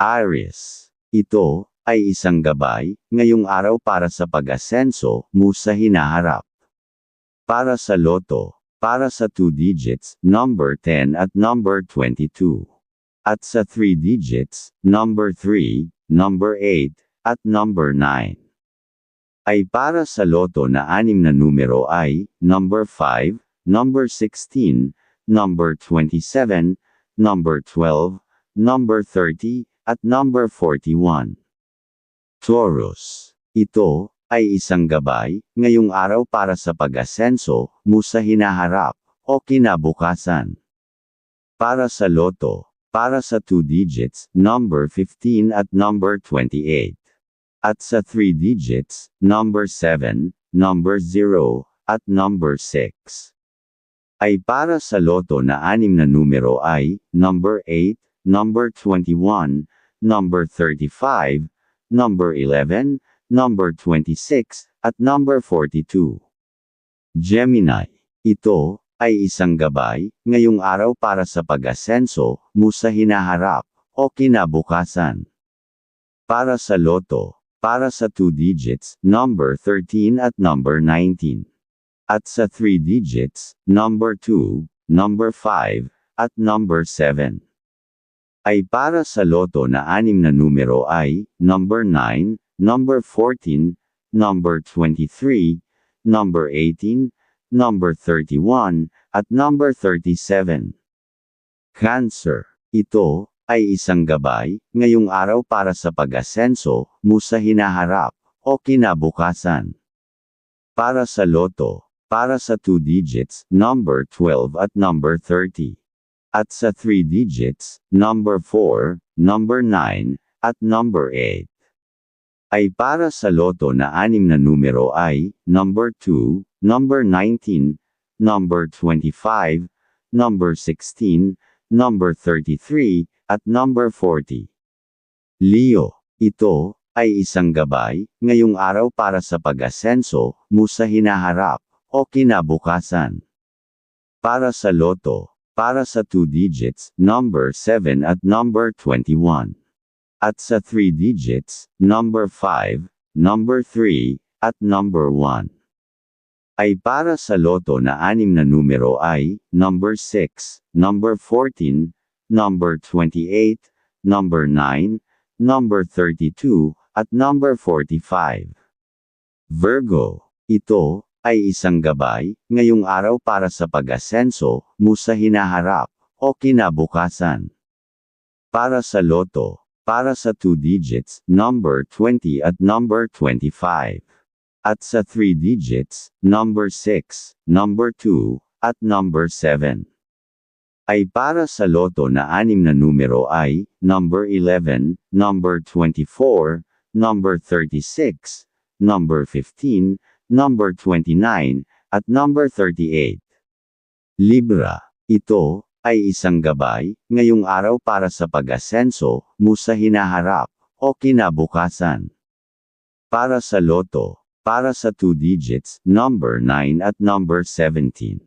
Aries. Ito, ay isang gabay, ngayong araw para sa pag-asenso, mo sa hinaharap. Para sa loto, para sa 2 digits, number 10 at number 22. At sa 3 digits, number 3, number 8, at number 9. Ay para sa loto na anim na numero ay, number 5, number 16, number 27, number 12, number 30, at number 41. Taurus. Ito, ay isang gabay, ngayong araw para sa pag-asenso, mo sa hinaharap, o kinabukasan. Para sa loto, para sa 2 digits, number 15 at number 28. At sa 3 digits, number 7, number 0, at number 6. Ay para sa loto na anim na numero ay, number 8, number 21, number 35, number 11, number 26, at number 42. Gemini. Ito, ay isang gabay, ngayong araw para sa pag-asenso, mo sa hinaharap, o kinabukasan. Para sa loto, para sa 2 digits, number 13 at number 19. At sa 3 digits, number 2, number 5, at number 7 ay para sa loto na anim na numero ay, number 9, number 14, number 23, number 18, number 31, at number 37. Cancer. Ito, ay isang gabay, ngayong araw para sa pag-asenso, mo hinaharap, o kinabukasan. Para sa loto, para sa 2 digits, number 12 at number 30 at sa 3 digits, number 4, number 9, at number 8. Ay para sa loto na anim na numero ay, number 2, number 19, number 25, number 16, number 33, at number 40. Leo, ito, ay isang gabay, ngayong araw para sa pag-asenso, mo sa hinaharap, o kinabukasan. Para sa loto, para sa 2 digits, number 7 at number 21. At sa 3 digits, number 5, number 3, at number 1. Ay para sa loto na anim na numero ay, number 6, number 14, number 28, number 9, number 32, at number 45. Virgo, ito, ay isang gabay, ngayong araw para sa pag-asenso, mo sa hinaharap, o kinabukasan. Para sa loto, para sa 2 digits, number 20 at number 25. At sa 3 digits, number 6, number 2, at number 7. Ay para sa loto na anim na numero ay, number 11, number 24, number 36, number 15, number 29, at number 38. Libra, ito, ay isang gabay, ngayong araw para sa pag-asenso, mo sa hinaharap, o kinabukasan. Para sa loto, para sa 2 digits, number 9 at number 17.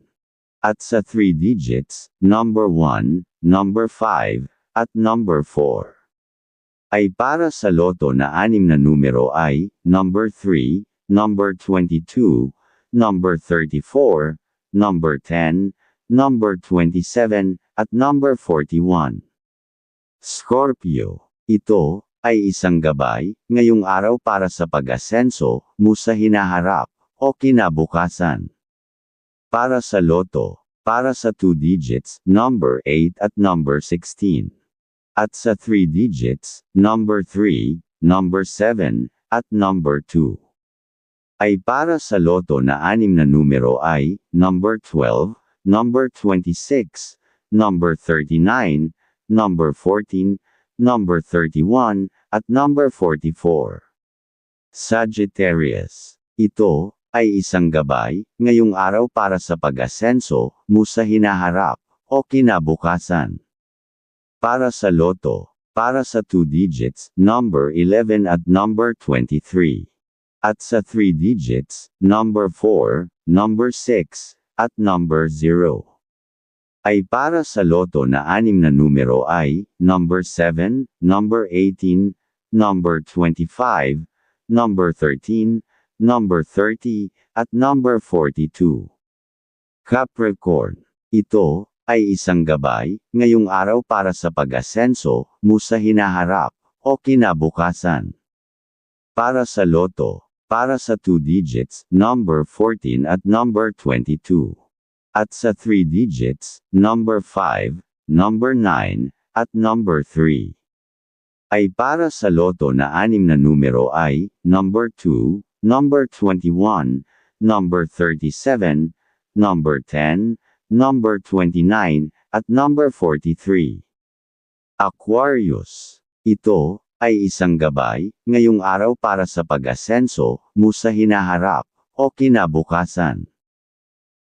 At sa 3 digits, number 1, number 5, at number 4. Ay para sa loto na anim na numero ay, number 3, number 22, number 34, number 10, number 27, at number 41. Scorpio. Ito, ay isang gabay, ngayong araw para sa pag-asenso, mo sa hinaharap, o kinabukasan. Para sa loto, para sa 2 digits, number 8 at number 16. At sa 3 digits, number 3, number 7, at number 2 ay para sa loto na anim na numero ay, number 12, number 26, number 39, number 14, number 31, at number 44. Sagittarius. Ito, ay isang gabay, ngayong araw para sa pag-asenso, mo hinaharap, o kinabukasan. Para sa loto, para sa 2 digits, number 11 at number 23. At sa 3 digits, number 4, number 6, at number 0. ay para sa loto na anim na numero ay number 7, number 18, number 25, number 13, number 30, at number 42. Capricorn. Ito ay isang gabay ngayong araw para sa pag-asenso mo sa hinaharap o kinabukasan. Para sa loto, para sa 2 digits, number 14 at number 22. At sa 3 digits, number 5, number 9, at number 3. Ay para sa loto na anim na numero ay, number 2, number 21, number 37, number 10, number 29, at number 43. Aquarius. Ito, ay isang gabay, ngayong araw para sa pag-asenso, mo sa hinaharap, o kinabukasan.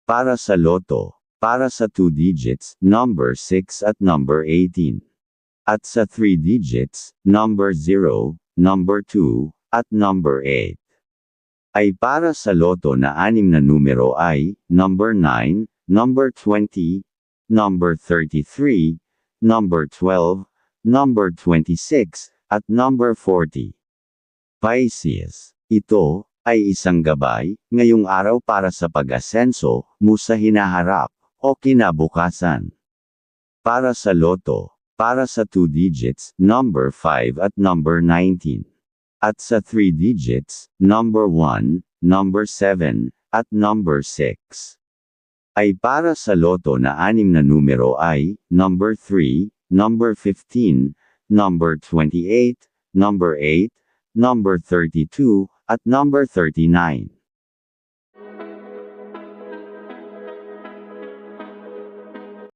Para sa loto, para sa 2 digits, number 6 at number 18. At sa 3 digits, number 0, number 2, at number 8. Ay para sa loto na anim na numero ay, number 9, number 20, number 33, number 12, number 26, at number 40. Pisces. Ito, ay isang gabay, ngayong araw para sa pag-asenso, mo sa hinaharap, o kinabukasan. Para sa loto, para sa 2 digits, number 5 at number 19. At sa 3 digits, number 1, number 7, at number 6. Ay para sa loto na anim na numero ay, number 3, number 15, number 28, number 8, number 32, at number 39.